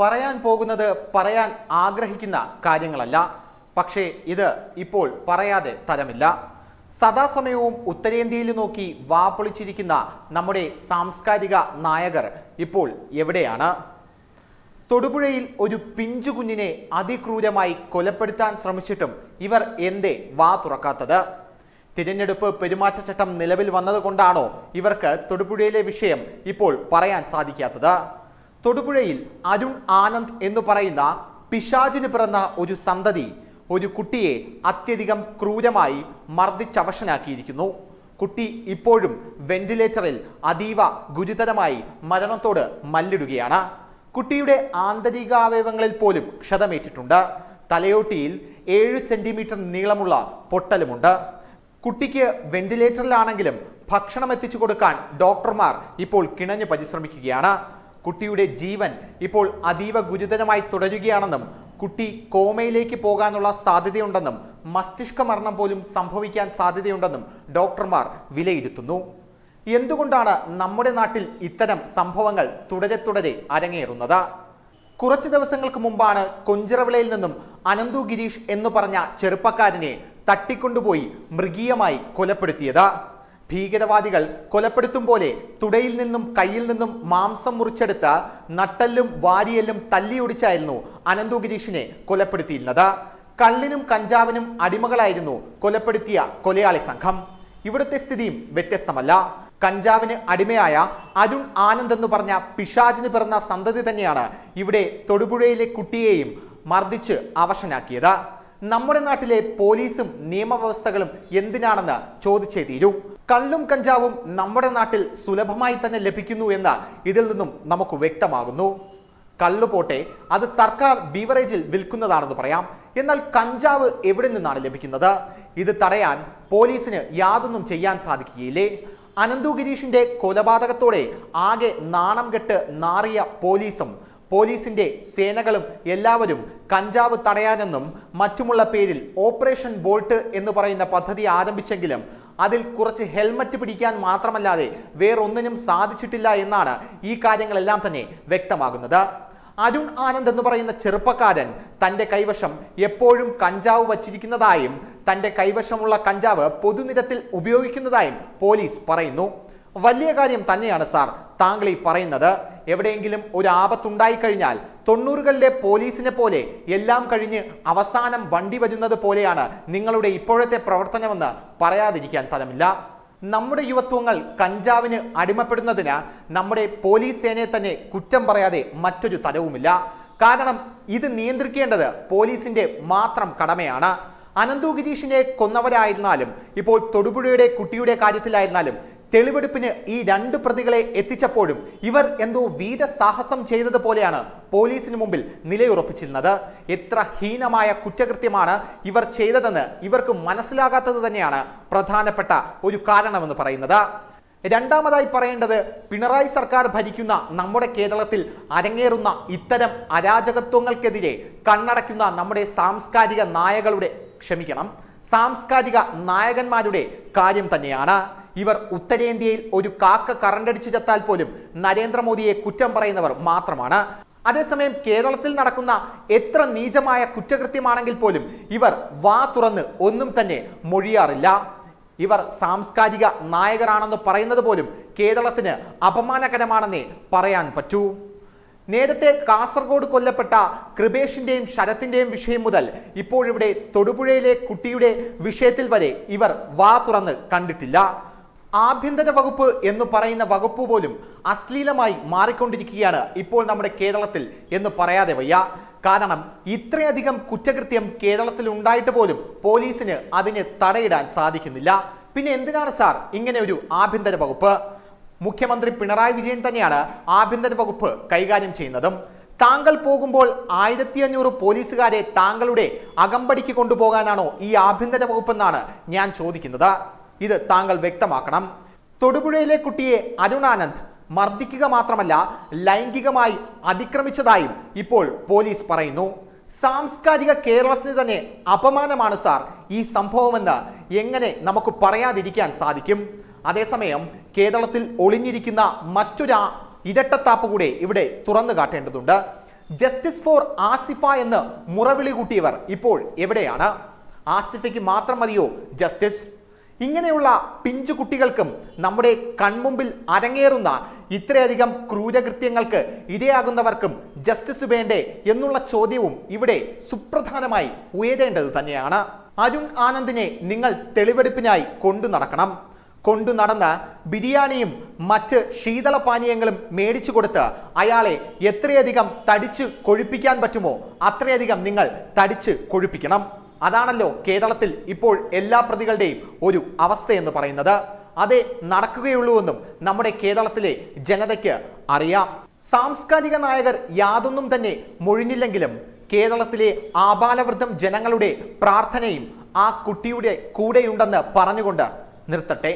പറയാൻ പോകുന്നത് പറയാൻ ആഗ്രഹിക്കുന്ന കാര്യങ്ങളല്ല. പക്ഷേ ഇത് ഇപ്പോൾ പറയാതെ തരമില്ല. സദാസമയവും ഉത്തരേന്ത്യയിൽ നോക്കി വാപ്പൊളിച്ചിരിക്കുന്ന നമ്മുടെ സാംസ്കാരിക നായകർ ഇപ്പോൾ എവിടെയാണ്? തൊടുപുഴയിൽ ഒരു പിഞ്ചു കുഞ്ഞിനെ അതിക്രൂരമായി കൊലപ്പെടുത്താൻ ശ്രമിച്ചിട്ടും ഇവർ എന്തേ വാ തുറക്കാത്തത്? തിരഞ്ഞെടുപ്പ് പെരുമാറ്റച്ചട്ടം നിലവിൽ വന്നതുകൊണ്ടാണോ ഇവർക്ക് തൊടുപുഴയിലെ വിഷയം ഇപ്പോൾ പറയാൻ സാധിക്കാത്തത്? തൊടുപുഴയിൽ അരുൺ ആനന്ദ് എന്ന് പറയുന്ന പിശാചിന് പിറന്ന ഒരു സന്തതി ഒരു കുട്ടിയെ അത്യധികം ക്രൂരമായി മർദ്ദിച്ചവശനാക്കിയിരിക്കുന്നു. കുട്ടി ഇപ്പോഴും വെന്റിലേറ്ററിൽ അതീവ ഗുരുതരമായി മരണത്തോട് മല്ലിടുകയാണ്. കുട്ടിയുടെ ആന്തരികാവയവങ്ങളിൽ പോലും ക്ഷതമേറ്റിട്ടുണ്ട്. തലയോട്ടിയിൽ ഏഴ് സെന്റിമീറ്റർ നീളമുള്ള പൊട്ടലുമുണ്ട്. കുട്ടിക്ക് വെന്റിലേറ്ററിലാണെങ്കിലും ഭക്ഷണം എത്തിച്ചു കൊടുക്കാൻ ഡോക്ടർമാർ ഇപ്പോൾ കിണഞ്ഞു പരിശ്രമിക്കുകയാണ്. കുട്ടിയുടെ ജീവൻ ഇപ്പോൾ അതീവ ഗുരുതരമായി തുടരുകയാണെന്നും കുട്ടി കോമയിലേക്ക് പോകാനുള്ള സാധ്യതയുണ്ടെന്നും മസ്തിഷ്ക മരണം പോലും സംഭവിക്കാൻ സാധ്യതയുണ്ടെന്നും ഡോക്ടർമാർ വിലയിരുത്തുന്നു. എന്തുകൊണ്ടാണ് നമ്മുടെ നാട്ടിൽ ഇത്തരം സംഭവങ്ങൾ തുടരെ തുടരെ അരങ്ങേറുന്നത്? കുറച്ച് ദിവസങ്ങൾക്ക് മുമ്പാണ് കൊഞ്ചിറവിളയിൽ നിന്നും അനന്തു ഗിരീഷ് എന്ന് പറഞ്ഞ ചെറുപ്പക്കാരനെ തട്ടിക്കൊണ്ടുപോയി മൃഗീയമായി കൊലപ്പെടുത്തിയത്. ഭീകരവാദികൾ കൊലപ്പെടുത്തും പോലെ തുടയിൽ നിന്നും കയ്യിൽ നിന്നും മാംസം മുറിച്ചെടുത്ത് നട്ടല്ലും വാരിയല്ലും തല്ലിയൊടിച്ചായിരുന്നു അനന്തു ഗിരീഷിനെ കൊലപ്പെടുത്തിയിരുന്നത്. കള്ളിനും കഞ്ചാവിനും അടിമകളായിരുന്നു കൊലപ്പെടുത്തിയ കൊലയാളി സംഘം. ഇവിടുത്തെ സ്ഥിതിയും വ്യത്യസ്തമല്ല. കഞ്ചാവിന് അടിമയായ അരുൺ ആനന്ദ് എന്ന് പറഞ്ഞ പിശാജിന് പിറന്ന സന്തതി തന്നെയാണ് ഇവിടെ തൊടുപുഴയിലെ കുട്ടിയെയും മർദ്ദിച്ച് അവശനാക്കിയത്. നമ്മുടെ നാട്ടിലെ പോലീസും നിയമവ്യവസ്ഥകളും എന്തിനാണെന്ന് ചോദിച്ചേ തീരൂ. കള്ളും കഞ്ചാവും നമ്മുടെ നാട്ടിൽ സുലഭമായി തന്നെ ലഭിക്കുന്നു എന്ന് ഇതിൽ നിന്നും നമുക്ക് വ്യക്തമാകുന്നു. കള്ളു പോട്ടെ അത് സർക്കാർ ബീവറേജിൽ വിൽക്കുന്നതാണെന്ന് പറയാം. എന്നാൽ കഞ്ചാവ് എവിടെ നിന്നാണ് ലഭിക്കുന്നത്? ഇത് തടയാൻ പോലീസിന് യാതൊന്നും ചെയ്യാൻ സാധിക്കുകയില്ലേ? അനന്തു ഗിരീഷിന്റെ കൊലപാതകത്തോടെ ആകെ നാണം കെട്ട് നാറിയ പോലീസും പോലീസിന്റെ സേനകളും എല്ലാവരും കഞ്ചാവ് തടയാനെന്നും മറ്റുമുള്ള പേരിൽ ഓപ്പറേഷൻ ബോൾട്ട് എന്ന് പറയുന്ന പദ്ധതി ആരംഭിച്ചെങ്കിലും അതിൽ കുറച്ച് ഹെൽമറ്റ് പിടിക്കാൻ മാത്രമല്ലാതെ വേറൊന്നിനും സാധിച്ചിട്ടില്ല എന്നാണ് ഈ കാര്യങ്ങളെല്ലാം തന്നെ വ്യക്തമാകുന്നത്. അരുൺ ആനന്ദ് എന്ന് പറയുന്ന ചെറുപ്പക്കാരൻ തന്റെ കൈവശം എപ്പോഴും കഞ്ചാവ് വച്ചിരിക്കുന്നതായും തന്റെ കൈവശമുള്ള കഞ്ചാവ് പൊതുനിരത്തിൽ ഉപയോഗിക്കുന്നതായും പോലീസ് പറയുന്നു. വലിയ കാര്യം തന്നെയാണ് സാർ താങ്കൾ ഈ പറയുന്നത്. എവിടെയെങ്കിലും ഒരു ആപത്തുണ്ടായി കഴിഞ്ഞാൽ തൊണ്ണൂറുകളിലെ പോലീസിനെ പോലെ എല്ലാം കഴിഞ്ഞ് അവസാനം വണ്ടി വരുന്നത് പോലെയാണ് നിങ്ങളുടെ ഇപ്പോഴത്തെ പ്രവർത്തനമെന്ന് പറയാതിരിക്കാൻ തലമില്ല നമ്മുടെ യുവത്വങ്ങൾ കഞ്ചാവിന് അടിമപ്പെടുന്നതിന് നമ്മുടെ പോലീസ് സേനയെ തന്നെ കുറ്റം പറയാതെ മറ്റൊരു തലവുമില്ല. കാരണം ഇത് നിയന്ത്രിക്കേണ്ടത് പോലീസിന്റെ മാത്രം കടമയാണ്. അനന്തു ഗിരീഷിനെ കൊന്നവരായിരുന്നാലും ഇപ്പോൾ തൊടുപുഴയുടെ കുട്ടിയുടെ കാര്യത്തിലായിരുന്നാലും തെളിവെടുപ്പിന് ഈ രണ്ട് പ്രതികളെ എത്തിച്ചപ്പോഴും ഇവർ എന്തോ വീര വീരസാഹസം ചെയ്തതുപോലെയാണ് പോലീസിന് മുമ്പിൽ നിലയുറപ്പിച്ചിരുന്നത്. എത്ര ഹീനമായ കുറ്റകൃത്യമാണ് ഇവർ ചെയ്തതെന്ന് ഇവർക്ക് മനസ്സിലാകാത്തത് തന്നെയാണ് പ്രധാനപ്പെട്ട ഒരു കാരണമെന്ന് പറയുന്നത്. രണ്ടാമതായി പറയേണ്ടത് പിണറായി സർക്കാർ ഭരിക്കുന്ന നമ്മുടെ കേരളത്തിൽ അരങ്ങേറുന്ന ഇത്തരം അരാജകത്വങ്ങൾക്കെതിരെ കണ്ണടയ്ക്കുന്ന നമ്മുടെ സാംസ്കാരിക നായകളുടെ ക്ഷമിക്കണം. സാംസ്കാരിക നായകന്മാരുടെ കാര്യം തന്നെയാണ്. ഇവർ ഉത്തരേന്ത്യയിൽ ഒരു കാക്ക കറണ്ടടിച്ചു ചത്താൽ പോലും നരേന്ദ്രമോദിയെ കുറ്റം പറയുന്നവർ മാത്രമാണ്. അതേസമയം കേരളത്തിൽ നടക്കുന്ന എത്ര നീചമായ കുറ്റകൃത്യമാണെങ്കിൽ പോലും ഇവർ വാ തുറന്ന് ഒന്നും തന്നെ മൊഴിയാറില്ല. ഇവർ സാംസ്കാരിക നായകരാണെന്ന് പറയുന്നത് പോലും കേരളത്തിന് അപമാനകരമാണെന്നേ പറയാൻ പറ്റൂ. നേരത്തെ കാസർഗോഡ് കൊല്ലപ്പെട്ട കൃപേഷിന്റെയും ശരത്തിന്റെയും വിഷയം മുതൽ ഇപ്പോഴിവിടെ തൊടുപുഴയിലെ കുട്ടിയുടെ വിഷയത്തിൽ വരെ ഇവർ വാ തുറന്ന് കണ്ടിട്ടില്ല. ആഭ്യന്തര വകുപ്പ് എന്ന് പറയുന്ന വകുപ്പ് പോലും അശ്ലീലമായി മാറിക്കൊണ്ടിരിക്കുകയാണ് ഇപ്പോൾ നമ്മുടെ കേരളത്തിൽ എന്ന് പറയാതെ വയ്യ. കാരണം ഇത്രയധികം കുറ്റകൃത്യം കേരളത്തിൽ ഉണ്ടായിട്ട് പോലും പോലീസിന് അതിന് തടയിടാൻ സാധിക്കുന്നില്ല. പിന്നെ എന്തിനാണ് സാർ ഇങ്ങനെ ഒരു ആഭ്യന്തര വകുപ്പ്? മുഖ്യമന്ത്രി പിണറായി വിജയൻ തന്നെയാണ് ആഭ്യന്തര വകുപ്പ് കൈകാര്യം ചെയ്യുന്നതും. താങ്കൾ പോകുമ്പോൾ ആയിരത്തി അഞ്ഞൂറ് പോലീസുകാരെ താങ്കളുടെ അകമ്പടിക്ക് കൊണ്ടുപോകാനാണോ ഈ ആഭ്യന്തര വകുപ്പെന്നാണ് ഞാൻ ചോദിക്കുന്നത്. ഇത് താങ്കൾ വ്യക്തമാക്കണം. തൊടുപുഴയിലെ കുട്ടിയെ അരുണാനന്ദ് മർദ്ദിക്കുക മാത്രമല്ല ലൈംഗികമായി അതിക്രമിച്ചതായും ഇപ്പോൾ പോലീസ് പറയുന്നു. സാംസ്കാരിക കേരളത്തിന് തന്നെ അപമാനമാണ് സാർ ഈ സംഭവമെന്ന് എങ്ങനെ നമുക്ക് പറയാതിരിക്കാൻ സാധിക്കും? അതേസമയം കേരളത്തിൽ ഒളിഞ്ഞിരിക്കുന്ന മറ്റൊരു ഇരട്ടത്താപ്പ് കൂടെ ഇവിടെ തുറന്നു കാട്ടേണ്ടതുണ്ട്. ജസ്റ്റിസ് ഫോർ ആസിഫ എന്ന് മുറവിളി കൂട്ടിയവർ ഇപ്പോൾ എവിടെയാണ്? ആസിഫയ്ക്ക് മാത്രം മതിയോ ജസ്റ്റിസ്? ഇങ്ങനെയുള്ള പിഞ്ചു കുട്ടികൾക്കും നമ്മുടെ കൺമുമ്പിൽ അരങ്ങേറുന്ന ഇത്രയധികം ക്രൂരകൃത്യങ്ങൾക്ക് ഇരയാകുന്നവർക്കും ജസ്റ്റിസ് വേണ്ടേ എന്നുള്ള ചോദ്യവും ഇവിടെ സുപ്രധാനമായി ഉയരേണ്ടത് തന്നെയാണ്. അരുൺ ആനന്ദിനെ നിങ്ങൾ തെളിവെടുപ്പിനായി കൊണ്ടു നടക്കണം. കൊണ്ടു നടന്ന് ബിരിയാണിയും മറ്റ് ശീതളപാനീയങ്ങളും മേടിച്ചു കൊടുത്ത് അയാളെ എത്രയധികം തടിച്ച് കൊഴുപ്പിക്കാൻ പറ്റുമോ അത്രയധികം നിങ്ങൾ തടിച്ച് കൊഴുപ്പിക്കണം. അതാണല്ലോ കേരളത്തിൽ ഇപ്പോൾ എല്ലാ പ്രതികളുടെയും ഒരു അവസ്ഥ എന്ന് പറയുന്നത്. അതേ നടക്കുകയുള്ളൂവെന്നും നമ്മുടെ കേരളത്തിലെ ജനതയ്ക്ക് അറിയാം. സാംസ്കാരിക നായകർ യാതൊന്നും തന്നെ മൊഴിഞ്ഞില്ലെങ്കിലും കേരളത്തിലെ ആബാലവൃദ്ധം ജനങ്ങളുടെ പ്രാർത്ഥനയും ആ കുട്ടിയുടെ കൂടെയുണ്ടെന്ന് പറഞ്ഞുകൊണ്ട് നിർത്തട്ടെ.